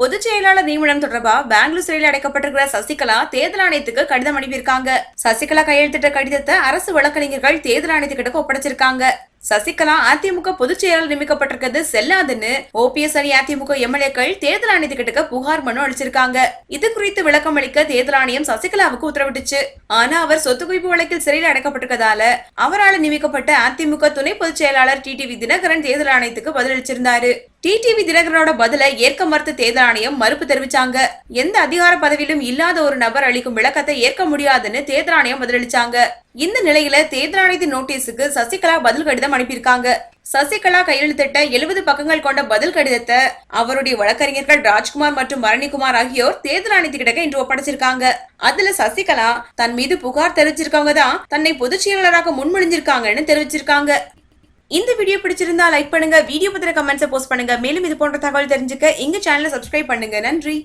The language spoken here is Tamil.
பொதுச் செயலாளர் நியமனம் தொடர்பாக பெங்களூர் சிறையில் அடைக்கப்பட்டிருக்கிற சசிகலா தேர்தல் ஆணையத்துக்கு கடிதம் அனுப்பியிருக்காங்க. சசிகலா கையெழுத்திட்ட கடிதத்தை அரசு வழக்கறிஞர்கள் தேர்தல் ஆணையத்துக்கிட்ட ஒப்படைச்சிருக்காங்க. சசிகலா அதிமுக பொதுச் செயலாளர் நியமிக்கப்பட்டிருக்கிறது செல்லாதுன்னு ஓபிஎஸ் அணி அதிமுக எம்எல்ஏக்கள் தேர்தல் ஆணையத்துக்கிட்ட புகார் மனு அளிச்சிருக்காங்க. இது குறித்து விளக்கம் அளிக்க தேர்தல் ஆணையம் சசிகலாவுக்கு உத்தரவிட்டுச்சு. ஆனா அவர் சொத்து குவிப்பு வழக்கில் சிறையில் அடைக்கப்பட்டிருக்கதால அவரால் நியமிக்கப்பட்ட அதிமுக துணை பொதுச் செயலாளர் டிடிவி தினகரன் தேர்தல் ஆணையத்துக்கு பதிலளிச்சிருந்தாரு. டிடிவி தினகரனோட பதில ஏற்க மறுத்த தேர்தல் ஆணையம் மறுப்பு தெரிவிச்சாங்க. எந்த அதிகார பதவியிலும் இல்லாத ஒரு நபர் அளிக்கும் விளக்கத்தை ஏற்க முடியாதுன்னு தேர்தல் ஆணையம் பதிலளிச்சாங்க. இந்த நிலையில தேர்தல் ஆணையத்தின் நோட்டீஸுக்கு சசிகலா பதில் கடிதம் அனுப்பியிருக்காங்க. சசிகலா கையெழுத்திட்ட எழுபது பக்கங்கள் கொண்ட பதில் கடிதத்தை அவருடைய வழக்கறிஞர்கள் ராஜ்குமார் மற்றும் பரணிக்குமார் ஆகியோர் தேர்தல் ஆணையத்துக்கிட்ட இன்று ஒப்படைச்சிருக்காங்க. அதுல சசிகலா தன் மீது புகார் தெரிவிச்சிருக்கவங்க தான் தன்னை பொதுச் செயலாளராக முன்மொழிஞ்சிருக்காங்கன்னு தெரிவிச்சிருக்காங்க. இந்த வீடியோ பிடிச்சிருந்தா லைக் பண்ணுங்க வீடியோ பத்திர கமெண்ட்ஸை போஸ்ட் பண்ணுங்க. மேலும் இது போன்ற தகவல் தெரிஞ்சுக்க எங்க சேனலை சப்ஸ்கிரைப் பண்ணுங்க. நன்றி.